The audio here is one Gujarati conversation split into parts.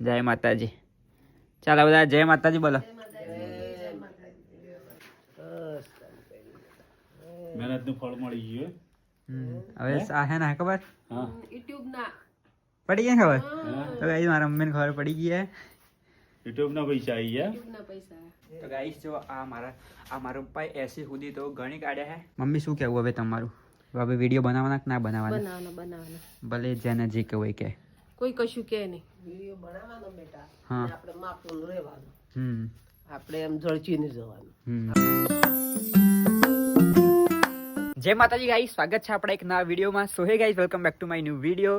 જય માતાજી ચાલો બધા જય માતાજી બોલો મહેનતનું ફળ મળી ગયું હમ, હવે આ હે ને ખબર હા પડી ગઈ ને ખબર તો ગાઈસ મારા મમ્મીને ખબર પડી ગઈ હે યુટ્યુબના પૈસા આવી ગયા તો ગાઈસ જો આ મારા આ મારા પપ્પાએ એસી સુધી તો ઘણી કાઢ્યા હે મમ્મી શું કહેવું હવે તમારું હવે વીડિયો બનાવવાના કે ના બનાવવાના બનાવવાના બનાવવાના ભલે જેને જે કહેવું હોય કે કોઈ કશું કે નહીં. વીડિયો બનાવવાનો બેટા. આપણે માપનું રહેવાનું. હમ. આપણે એમ જળચીને જવાનું. જય માતાજી ગાઈ સ્વાગત છે આપણા એક નવા વિડીયોમાં. So hey guys welcome back to my new video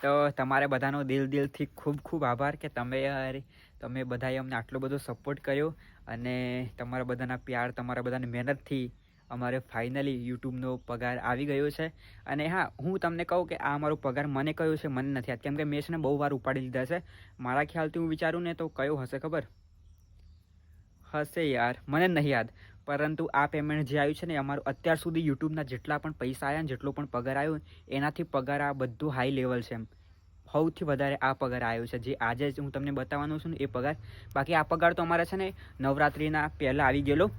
તો તમારે બધાનો દિલ દિલથી ખૂબ ખૂબ આભાર કે તમે યાર તમે બધાએ અમને આટલો બધો સપોર્ટ કર્યો અને તમારા બધાના પ્યાર તમારા બધાની મહેનતથી અમારે ફાઇનલી યુટ્યુબનો પગાર આવી ગયો છે. અને હા, હું તમને કહું કે આ મારો પગાર મને કયો છે, મને નથી કેમ કે મેં છે ને બહુ વાર ઉપાડી લીધા છે. મારા ખ્યાલથી હું વિચારું ને તો કયો હશે ખબર? હશે યાર, મને નહીં યાદ. પરંતુ આ પેમેન્ટ જે આવ્યું છે ને અમારું અત્યાર સુધી યુટ્યુબના જેટલા પણ પૈસા આવ્યા ને, જેટલો પણ પગાર આવ્યો એનાથી પગાર આ બધું હાઈ લેવલ છે એમ. સૌથી વધારે આ પગાર આવ્યો છે. જે આજે જ હું તમને બતાવવાનો છું ને એ પગાર. બાકી આ પગાર તો અમારે છે ને નવરાત્રિના પહેલાં આવી ગયેલો.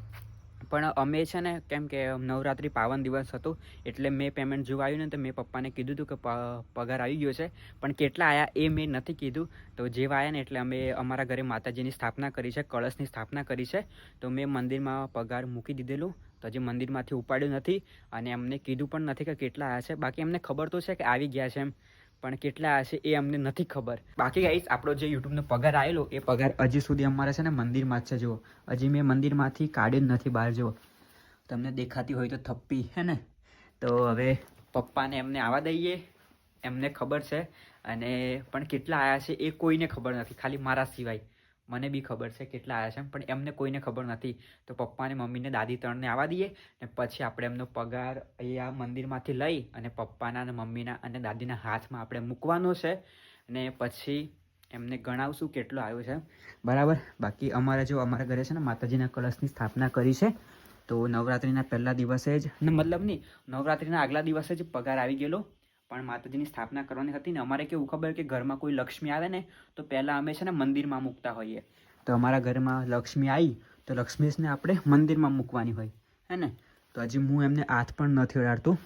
પણ અમે છે ને, કેમ કે નવરાત્રિ પાવન દિવસ હતો, એટલે મેં પેમેન્ટ જોવા આવ્યું ને, તો મેં પપ્પાને કીધું હતું કે પગાર આવી ગયો છે. પણ કેટલા આવ્યા એ મેં નથી કીધું. તો જેવા આવ્યા ને, એટલે અમે અમારા ઘરે માતાજીની સ્થાપના કરી છે, કળશની સ્થાપના કરી છે. તો મેં મંદિરમાં પગાર મૂકી દીધેલું. તો હજી મંદિરમાંથી ઉપાડ્યું નથી. અને એમને કીધું પણ નથી કે કેટલા આવ્યા છે. બાકી એમને ખબર તો છે કે આવી ગયા છે એમ. પણ કેટલા હશે એ અમને નથી ખબર. બાકી ગાઈસ આપણો જે યુટ્યુબનો પગાર આવેલો, એ પગાર હજી સુધી અમારે છે ને મંદિરમાં જ છે, જુઓ. હજી મેં મંદિરમાંથી કાઢ્યો જ નથી બહાર, જુઓ. તમને દેખાતી હોય તો થપ્પી, હે ને? તો હવે પપ્પાને એમને આવવા દઈએ, એમને ખબર છે. અને પણ કેટલા આવ્યા છે એ કોઈને ખબર નથી, ખાલી મારા સિવાય. મને બી ખબર છે કેટલા આવ્યા છે પણ એમને કોઈને ખબર નથી. તો પપ્પાને મમ્મીને દાદી ત્રણને આવવા દઈએ ને પછી આપણે એમનો પગાર અહીંયા મંદિરમાંથી લઈ અને પપ્પાના અને મમ્મીના અને દાદીના હાથમાં આપણે મૂકવાનો છે અને પછી એમને ગણાવશું કેટલો આવ્યો છે. બરાબર? બાકી અમારે જો અમારા ઘરે છે ને માતાજીના કળશની સ્થાપના કરી છે, તો નવરાત્રિના પહેલા દિવસે જ મતલબ નહીં, નવરાત્રિના આગલા દિવસે જ પગાર આવી ગયેલો. પણ માતાજીની સ્થાપના કરવાની હતી ને અમારે કેવું ખબર કે ઘરમાં કોઈ લક્ષ્મી આવે ને, તો પહેલાં અમે છે ને મંદિરમાં મૂકતા હોઈએ. તો અમારા ઘરમાં લક્ષ્મી આવી તો લક્ષ્મીને આપણે મંદિરમાં મૂકવાની હોય, હે ને? તો હજી હું એમને હાથ પણ નથી અડાડતું.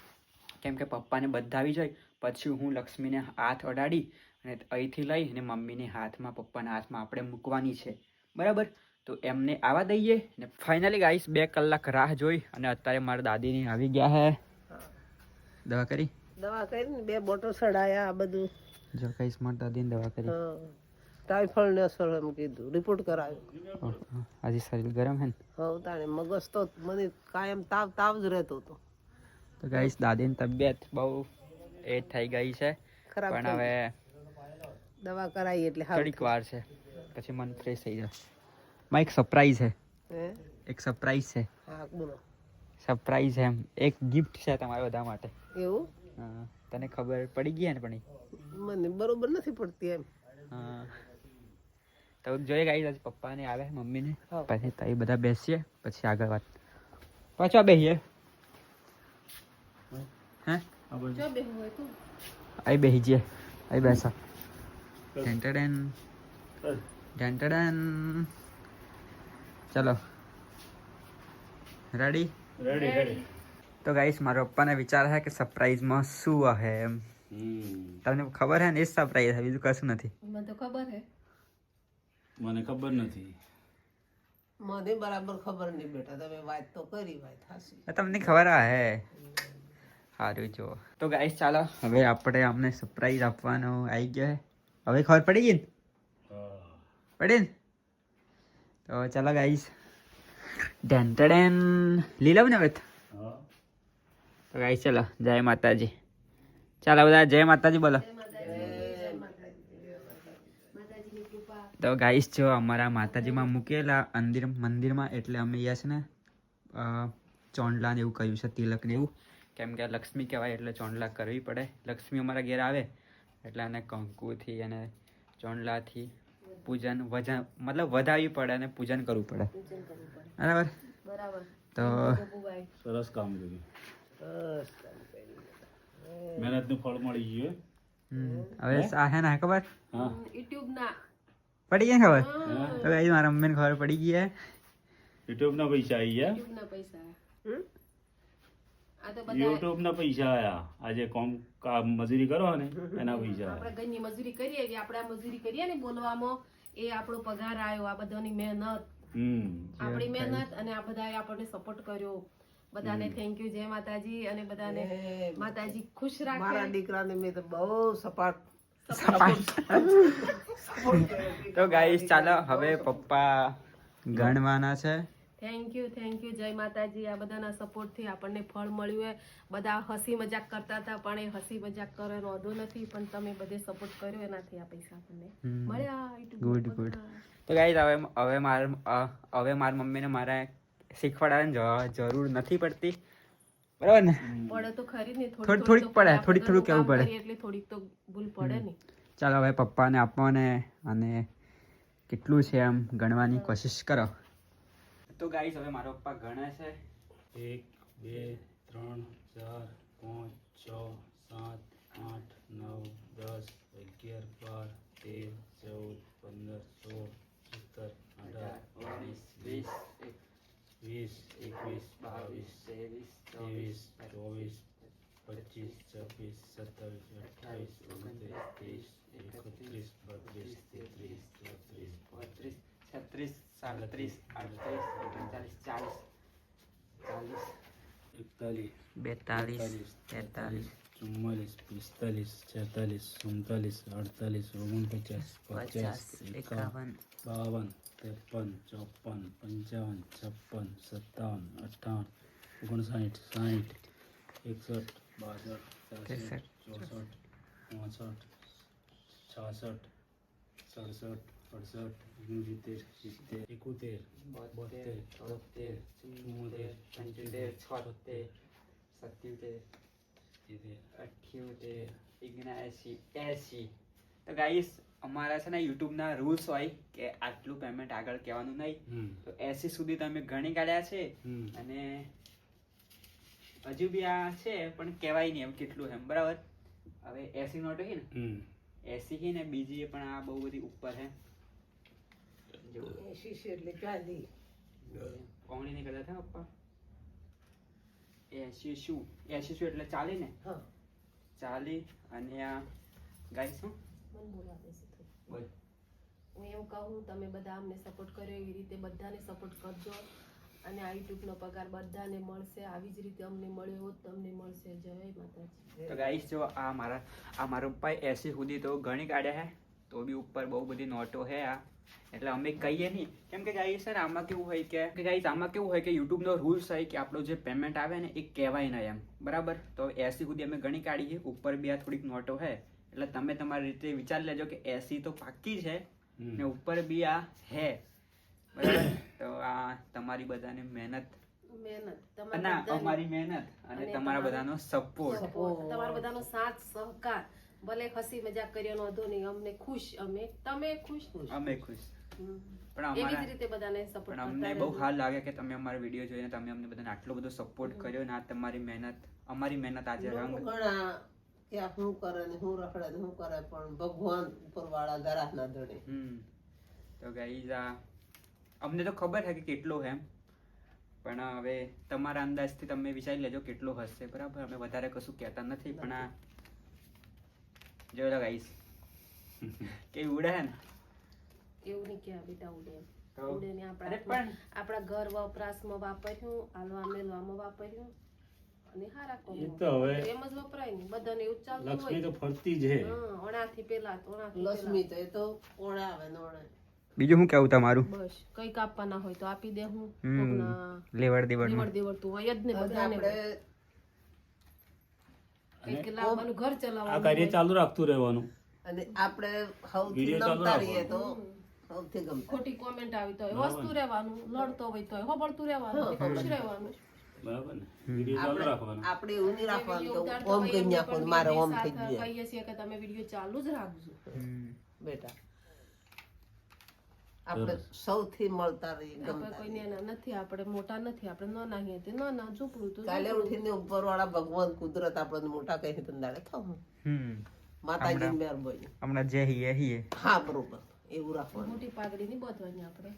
કેમ કે પપ્પાને બધા આવી જાય, પછી હું લક્ષ્મીને હાથ અડાડી અને અહીંથી લઈ અને મમ્મીને હાથમાં, પપ્પાના હાથમાં આપણે મૂકવાની છે. બરાબર? તો એમને આવવા દઈએ ને ફાઇનલી ગાઈસ બે કલાક રાહ જોઈ અને અત્યારે મારા દાદીની આવી ગયા હે. દવા કરી? દવા કરીને બે બોટલ ચડાયા આ બધું. જો કઈશ મારા દાદીને દવા કરી. ટાઈફોઈડ ને અસર એમ કીધું. રિપોર્ટ ઓહ, આજે શરીર ગરમ હે ને? હા તાણે મગજ તો મને કાયમ તાવ તાવ જ રહેતો હતો. તો ગાઈસ દાદીની તબિયત બહુ એ થઈ ગઈ છે. પણ હવે દવા કરાવી એટલે થોડીક વાર છે. પછી મન ફ્રેશ થઈ જશે. માં એક સરપ્રાઈઝ છે. હે? એક સરપ્રાઈઝ છે. હા બોલો. સરપ્રાઈઝ એમ. એક ગિફ્ટ છે તમારા બધા માટે. એવું? તને ખબર પડી ગઈ ને પણ મને બરોબર નથી પડતી એમ. હા. તો જોઈએ ગાઈ આજે પપ્પાને આવે મમ્મીને. પછી તઈ બધા બેસીએ પછી આગળ વાત. પાછો બેહીએ. હે? આ બધું જો બેહવું હોય તો? અહીં બેસી જઈએ આઈ બેસા. ઢેંટડેન. ઢેંટડેન. ચલો. રેડી રેડી રેડી તો ગાઈસ મારા પપ્પાને વિચાર છે કે સરપ્રાઈઝમાં શું હે એમ. હમ. તમને ખબર હે ને એ જ સરપ્રાઈઝ છે બીજું કશું નથી. મને તો ખબર હે. મને ખબર નથી. મને બરાબર ખબર નહીં બેટા તમે વાત તો કરી વાત હાસી આ તમને ખબર હે. સારું જો તો ગાઈસ ચાલો હવે આપણે અમને સરપ્રાઈઝ આપવાનો આવી ગયો હવે ખબર પડી ગઈ ને? હા. પડી ને? તો ચાલો ગાઈસ ડેન ડેન લીલવ ને હવે તો હા ગાઈસ ચાલો જય માતાજી. ચાલો બધા જય માતાજી બોલો. તો ગાઈશ જો અમારા માતાજીમાં મૂકેલા અંદિર મંદિરમાં એટલે અમે અહીંયા છે ને ચોંડલા ને એવું કહ્યું છે તિલક ને એવું. કેમ કે લક્ષ્મી કહેવાય એટલે ચોંડલા કરવી પડે. લક્ષ્મી અમારા ઘેર આવે એટલે એને કંકુથી અને ચોંડલાથી પૂજન વજન મતલબ વધારવી પડે અને પૂજન કરવું પડે. બરાબર? બરાબર. તો સરસ કામ કર્યું. બસ મહેનતનું ફળ મળી ગયું હવે આ હે ને ખબર? યુટ્યુબ ના પડી ગઈ ખબર? તો ગાઈસ મારા મમ્મીને ખબર પડી ગઈ હે. યુટ્યુબ ના પૈસા આવી ગયા? યુટ્યુબના પૈસા હમ? આ તો બધા યુટ્યુબ ના પૈસા આયા. આજે કોમ કામ મજૂરી કરો ને એના પૈસા આપણે ઘરની મજૂરી કરીએ છીએ આપણે મજૂરી કરીએ ને બોલવામાં એ આપણો પગાર આવ્યો આ બધાની મહેનત. આપણી મહેનત અને આ બધાએ આપણને સપોર્ટ કર્યો. બધાને થેન્ક યુ જય માતાજી અને બધાને માતાજી ખુશ મારા દીકરાને મેં તો બહુ સપાટ તો ગાઈસ ચાલો હવે પપ્પા ગણવાના છે. થેન્ક યુ થેન્ક યુ જય માતાજી. આ બધાના સપોર્ટથી આપણને ફળ મળ્યું હે. બધા હસી મજાક કરતા હતા પણ એ હસી મજાક કરવાનો વાંધો નથી પણ તમે બધે સપોર્ટ કર્યો એનાથી આ પૈસા આપણને મળ્યા. ગુડ ગુડ તો ગાઈસ હવે હવે માર હવે મારા મમ્મીને મારે શીખવાડવાની જરૂર નથી પડતી. બરાબર ને? પડે તો ખરી ને થોડી- થોડીક પડે, થોડીક થોડું કેવું પડે. એટલે થોડીક તો ભૂલ પડે ને. ચાલો હવે પપ્પાને આપવાને અને કેટલું છે એમ ગણવાની કોશિશ કરો. તો ગાઈસ હવે મારો પપ્પા ગણે છે. એક બે ત્રણ ચાર પાંચ છ સાત આઠ નવ દસ અગિયાર બાર તેર ચૌદ પંદર સોળ સત્તર અઢાર ઓગણીસ વીસ વીસ એકવીસ બાવીસ ત્રેવીસ ચોવીસ પચીસ છવ્વીસ સત્તાવીસ અઠ્ઠાવીસ ઓગણત્રીસ ત્રીસ એકત્રીસ બત્રીસ તેત્રીસ ચોત્રીસ બત્રીસ છત્રીસ સાડત્રીસ આડત્રીસ ઓગણચાલીસ ચાલીસ ચાલીસ એકતાલીસ બેતાલીસ તેતાલીસ ચુમ્માલીસ પિસ્તાલીસ છેતાલીસ સુડતાલીસ અડતાલીસ ઓગણપચાસ પચાસ એકાવન બાવન तिरपन चौपन पंचावन छप्पन सत्तावन अट्ठावन उनसाठ साठ इकसठ बासठ तिरसठ चौंसठ पौसठ छसठ सड़सठ अड़सठ उनहत्तर सितर इकहत्तर बहत्तर चौहत्तर चौहत्तर पंचहत्तर छहत्तर सत्तर अट्ठहत्तर इग्नासी तो गाइस અમારા છે ને યુટ્યુબના રૂલ્સ હોય કે આટલું પેમેન્ટ આગળ કહેવાનું નહીં. તો એસી સુધી તમે ગણી કાઢ્યા છે અને હજુ બી આ છે પણ કહેવાય નહીં એમ કેટલું એમ બરાબર? હવે એસી નોટો છે ને એસી છે ને બીજી પણ આ બહુ બધી ઉપર હે. જો. એસી છે એટલે ચાલી કોંગળી નહીં કરતા હતા પપ્પા? એસી શું? એસી શું એટલે ચાલી ને? હા. ચાલી અને આ ગાય શું? મને બોલવા થોડું. બોલ. હું એમ કહું તમે બધા અમને સપોર્ટ કર્યો એવી રીતે બધાને સપોર્ટ કરજો. અને આ યુટ્યુબનો પગાર બધાને મળશે આવી જ રીતે અમને મળ્યો હોત તમને મળશે. જય માતાજી. તો ગાઈસ જો આ મારા આ મારો પપ્પા એસી સુધી તો ઘણી કાઢ્યા હે તો બી ઉપર બહુ બધી નોટો હે આ. એટલે અમે કહીએ નહીં. કેમ કે ગાઈસ સર આમાં કેવું હોય કે કે ગાઈસ આમાં કેવું હોય કે યુટ્યુબનો રૂલ્સ હોય કે આપણો જે પેમેન્ટ આવે ને એ કહેવાય નહીં એમ. બરાબર? તો એસી સુધી અમે ઘણી કાઢીએ ઉપર બી આ થોડીક નોટો હે. એટલે તમે તમારી રીતે વિચારી લેજો કે એસી તો પાકી છે ને ઉપર બી આ હે. બરાબર? તો આ તમારી બધાને મહેનત. ના અમારી મહેનત અને તમારા બધાનો સપોર્ટ તમારા બધાનો સાથ સહકાર. ભલે હસી મજાક કર્યો વાંધો નહીં અમને ખુશ અમે તમે ખુશ. અમે ખુશ. પણ અમારા રીતે બધાને સપોર્ટ પણ અમને બહુ હાલ લાગે કે તમે અમારો વીડિયો જોઈને તમે અમને બધાને આટલો બધો સપોર્ટ કર્યો ને આ તમારી મહેનત અમારી મહેનત આજે રંગ ઘણા કે આ શું કરે ને શું રખડે ને શું કરે પણ ભગવાન ઉપર વાળા ગરાહ ના ધડે તો ગાઈઝ આ અમને તો ખબર છે કે કેટલો એમ. પણ હવે તમારા અંદાજથી તમે વિચારી લેજો કેટલો હશે બરાબર? અમે વધારે કશું કહેતા નથી પણ આ જોઈ લો ગાઈઝ કે ઉડે ને? એવું નહીં કે બેટા ઉડે. ઉડે ને આપણા પણ આપણા ઘર વપરાશમાં વાપર્યું હાલવા મેલવામાં વાપર્યું. અને હારા કોમ. એ તો હવે એમ જ વપરાય ને બધાને એવું જ ચાલતું લક્ષ્મી તો ફરતી જ હા. ઓણાથી પેલા ઓણાથી લક્ષ્મી તો એ તો ઓણે આવે બીજું શું કેવું તમારું? બસ કઈ કાપવાના હોય તો આપી દે હું. હમ કોકના લેવડ દેવડ દેવડ દેવડતું હોય જ ને બધાને. આપણે કંઈક લાવવાનું ઘર આ કાર્ય ચાલુ રાખતું રહેવાનું. અને આપણે સૌથી નમતા રહીએ તો સૌથી ગમતા. ખોટી કોમેન્ટ આવી તો હસતું રહેવાનું લડતો હોય તો હોબળતું રહેવાનું ખુશ રહેવાનું. બરાબર ને? વીડિયો ચાલુ રાખવાનું. આપણે એવું નહીં રાખવાનું કે ઓમ હોય નાખો મારે ઓમ થઈ સાથ કહીએ. છીએ કે તમે વીડિયો ચાલુ જ રાખજો. બેટા આપણે સૌથી મળતા રહીએ આપણે ગમતા કોઈને નથી આપણે મોટા નથી આપણે નાના છીએ તે નાના ઝૂંપડું તો કાલે ઉઠીને ઉપર વાળા ભગવાન કુદરત આપણને મોટા કહી થવું હમ. માતાજી મહેરબાની હમણાં જે હીએ હીએ હા બરોબર. એવું રાખવાનું. મોટી પાઘડી નહીં બાંધવાની આપણે.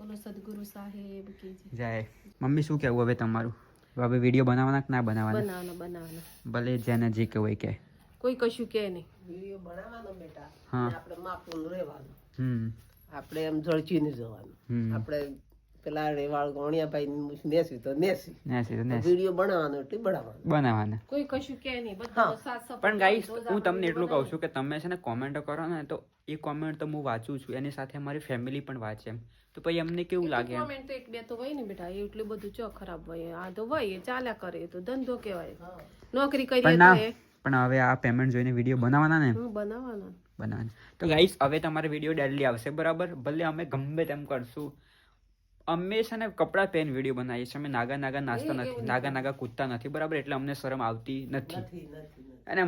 બોલો સદગુરુ સાહેબ કી જય. મમ્મી શું કહેવું હવે તમારું? હવે વીડિયો બનાવવાના કે ના બનાવવાના? બનાવવાનો બનાવવાનો. ભલે જેને જે કહેવું હોય કે કોઈ કશું કે નહીં. વીડિયો બનાવવાનો બેટા. હા. આપણે માપનું રહેવાનું. હમ. આપણે એમ જળચીને જવાનું. આપણે પેલા રેવાળ ગોણિયાભાઈ નેસી તો નેસી. નેસી તો નેસી. વીડિયો બનાવવાનો એટલે બનાવવાનો. બનાવવાનો. કોઈ કશું કે નહીં. બધા સપોર્ટ પણ ગાઈસ હું તમને એટલું કહું છું કે તમે છે ને કોમેન્ટ કરો ને તો એ કોમેન્ટ તો હું વાંચું છું. એની સાથે અમારી ફેમિલી પણ વાંચે એમ. તો પછી અમને કેવું લાગે કોમેન્ટ તો એક બે તો હોય ને બેટા એટલું બધું ચો ખરાબ હોય. આ તો હોય એ ચાલ્યા કરે તો ધંધો કહેવાય. નોકરી કરીએ તો પણ હવે આ પેમેન્ટ જોઈને વીડિયો બનાવવાના ને? બનાવવાના બનાવવાના તો ગાઈસ હવે તમારે વીડિયો ડેલી આવશે બરાબર? ભલે અમે ગમે તેમ કરશું. અમે છે ને કપડાં પહેન વીડિયો બનાવીએ છીએ. અમે નાગા નાગા નાસ્તા નથી નાગા નાગા કૂદતા નથી બરાબર? એટલે અમને શરમ આવતી નથી. નથી નથી નથી. અને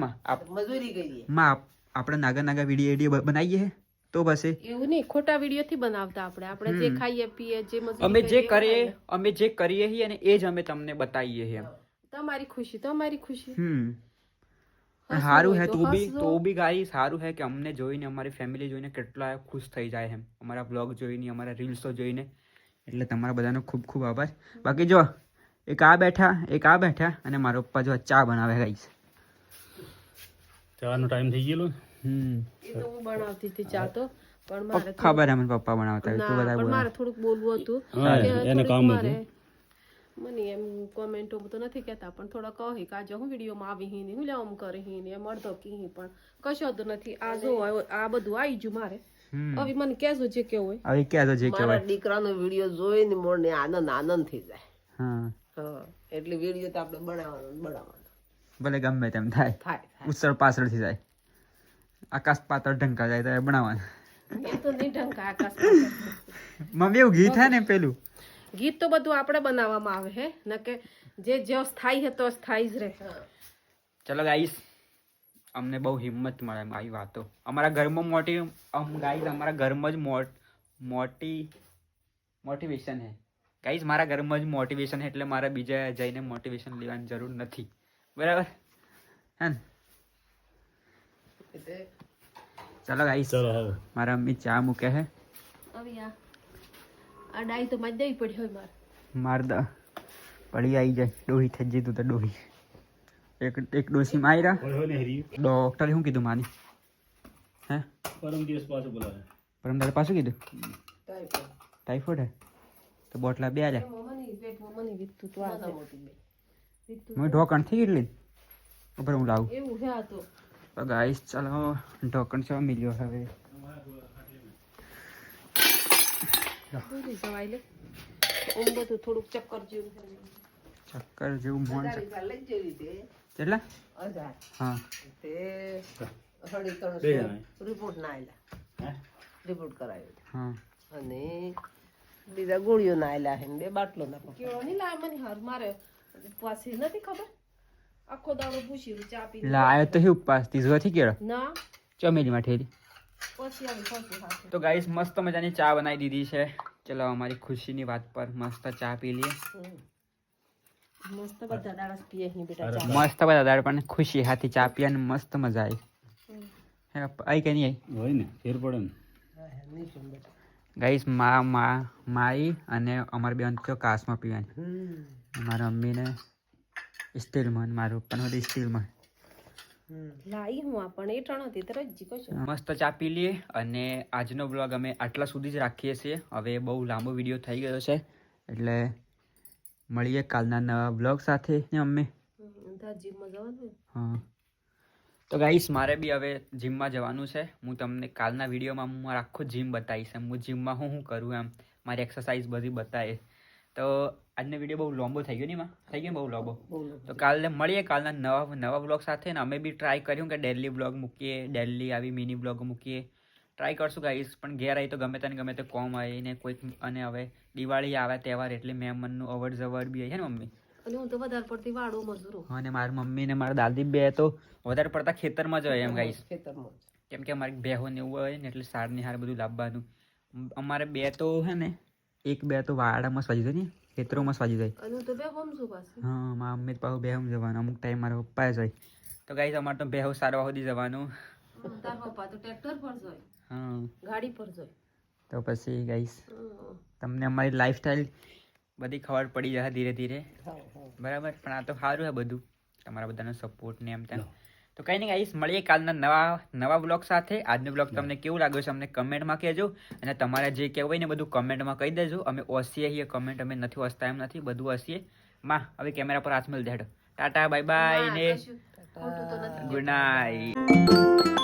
માં આપણે નાગા નાગા વીડિયો બનાવીએ? તો બસ એવું નહીં ખોટા વીડિયો થી બનાવતા આપણે. આપણે જે ખાઈએ પીએ જે અમે જે કરીએ અમે જે કરીએ છીએ અને એ જ અમે તમને બતાવીએ છીએ તમારી ખુશી તમારી ખુશી. હમ. સારું હે તો બી તો બી ગાઈ સારું હે કે અમને જોઈને અમારી ફેમિલી જોઈને કેટલા ખુશ થઈ જાય એમ. અમારા બ્લોગ જોઈને અમારા રીલ્સો જોઈને. એટલે તમારા બધાનો ખૂબ ખૂબ આભાર. બાકી જો એક આ બેઠા એક આ બેઠા અને મારા પપ્પા જો ચા બનાવે ગાઈસ. ચાનો ટાઈમ થઈ ગયેલો. એ તો હું બનાવતી હતી ચા તો પણ મારે ખબર હે મને પપ્પા બનાવતા તો બધા પણ મારે થોડુંક બોલવું હતું. એને કામ હતું. મને એમ કોમેન્ટો તો નથી કહેતા પણ થોડા કહી કે આજે હું વિડીયોમાં આવી હી ને હું લેવા આમ કરી હી ને એમ અડધો કી પણ કશો તો નથી. આ જો આ- બધું આવી ગયું મારે. હવે મને કેજો જે કેવું હોય. હવે તો જે મારા કહેવાય દીકરાનો વીડિયો જોઈને મોરને આનંદ આનંદ થઈ જાય. હા. હા એટલે વીડિયો તો આપણે બનાવવાનો બનાવવાનો. ભલે ગમે તેમ થાય. થાય થાય. પાછળ થઈ જાય. આકાશ પાતળ ઢંકા જાય તો એ બનાવવાનું. મમ્મી એવું ગીત હે ને પેલું? ગીત તો બધું આપણે બનાવવામાં આવે હે. ન કે જે જે સ્થાયી હે તો સ્થાયી જ રહે. ચલો ગાઈસ અમને બહુ હિંમત મળે એમ આવી વાતો. અમારા ઘરમાં મોટી અમ ગાઈસ અમારા ઘરમાં જ મોટ મોટી મોટિવેશન હે. ગાઈસ મારા ઘરમાં જ મોટિવેશન હે એટલે મારે બીજા જઈને મોટિવેશન લેવાની જરૂર નથી. બરાબર? હે ને? ચલો ગાઈસ ચલો હવે મારા મમ્મી ચા મૂકે હે હવે આ આ ડાઈ તો મારી દેવી પડી હોય મારે માર દ પડી આવી જાય ડોહી થઈ જતું તો ડોહી એક એક ડોસી માર્યા હોય હોય ને હરી ડોક્ટરે શું કીધું માની હે પરમ દિવસ પાછું બોલાવે પરમ દાડે પાછું કીધું ટાઈફોઈડ. ટાઈફોઈડ હે તો બોટલા બે આલ્યા મમ્મી પેટમાં મને વીતું તો આ નાના મોટી બે. વીતું મેં ઢોકણથી કેટલી ઉપર હું લાવું એવું હે આ તો તો ગાઈસ ચાલો ઢોકણ છે મિલ્યો હવે થોડુંક ચક્કર જેવું. ચક્કર જેવું મોન કેટલા હા. રિપોર્ટ ના આવેલા રિપોર્ટ કરાવ્યો હા અને બીજા ગોળીઓ ના આવેલા બે બાટલો ના. કેળો નહીં લાવે મને હાર મારે પાછી નથી ખબર આખો દાડો ભૂસી રહ્યું, ચા પી લા આયો તો હી ઉપવાસ તીજવાથી કેળો ના. ચમેલીમાં ઠેરી. પછી આવી ખોસું સાથે તો ગાઈસ મસ્ત મજાની ચા બનાવી દીધી છે. ચલો અમારી ખુશીની વાત પર મસ્ત ચા પી લઈએ. મસ્ત બધા દાડા પીએ અહીં બેટા ચા. મસ્ત બધા દાડ પણ ખુશી હાથી ચા પીવાની મસ્ત મજા આવી. હે આઈ કે નહીં આઈ હોય ને ફેર પડે ને. ગાઈસ મા મા માઈ અને અમાર બેન તો કાસમાં પીવાની. મારા મમ્મીને સ્ટીલમાં મારું મારા પપ્પાને સ્ટીલમાં. હમ. લાઈ હું આ પણ એ ત્રણ હતી તરત જી કશું મસ્ત ચા પી લઈએ અને આજનો બ્લોગ અમે આટલા સુધી જ રાખીએ છીએ. હવે બહુ લાંબો વીડિયો થઈ ગયો છે એટલે મળીએ કાલના નવા બ્લોગ સાથે ને અમે. જીમમાં જવાનું હોય હા. તો ગાઈસ મારે બી હવે જીમમાં જવાનું છે. હું તમને કાલના વિડીયોમાં હું મારો આખો જીમ બતાવીશ એમ. હું જીમમાં હું શું કરું એમ. મારી એક્સરસાઇઝ બધી બતાવે તો આજનો વીડિયો બહુ લાંબો થઈ ગયો નહીં માં થઈ ગયો બહુ લાંબો? તો કાલે મળીએ કાલના નવા નવા બ્લોગ સાથે ને અમે બી ટ્રાય કર્યું કે ડેલી બ્લોગ મૂકીએ ડેલી આવી મિની બ્લોગ મૂકીએ. ટ્રાય કરશું ગાઈસ પણ ઘેર આવી તો ગમે તેને ગમે તે કોમ આવી ને કોઈક અને હવે દિવાળી આવે તહેવાર એટલે મહેમાનનું અવર જવર બી છે ને મમ્મી? અને હું તો વધારે પડતી વાડો મજૂરો. અને મારી મમ્મી ને મારા દાદી બે તો વધારે પડતા ખેતરમાં જ હોય એમ ગાઈસ ખેતરમાં. કેમ કે અમારી બેહો ને એવું હોય ને એટલે સારની હાર બધું લાવવાનું અમારે બે તો હે ને એક બે તો વાડામાં સ્વાજી જાય ને. ખેતરોમાં સ્વાજી જાય. હું મારા મમ્મી પાછું બેહું જવાનું. અમુક ટાઈમ મારા પપ્પા જાય તો ગાઈસ અમારે તો બેહુ સારવા સુધી જવાનું. તાર પપ્પા તો ટ્રેક્ટર પર જ હા. ગાડી પર જોઈ તો પછી ગાઈસ તમને અમારી લાઈફસ્ટાઈલ બધી ખબર પડી જશે ધીરે ધીરે. બરાબર? પણ આ તો સારું છે બધું. તમારા બધાનો સપોર્ટ ને એમ તેમ. તો કંઈ નહીં ગાઈસ મળીએ કાલના નવા નવા બ્લોગ સાથે. આજનો બ્લોગ તમને કેવું લાગ્યો છે અમને કમેન્ટમાં કહેજો. અને તમારે જે કહેવું હોય ને બધું કમેન્ટમાં કહી દેજો. અમે ઓસીએ છીએ કમેન્ટ અમે નથી વાંચતા એમ નથી બધું હસીએ માં હવે કેમેરા પર હાથ મેળ દેડો. ટાટા બાય બાય ને ગુડ નાઇટ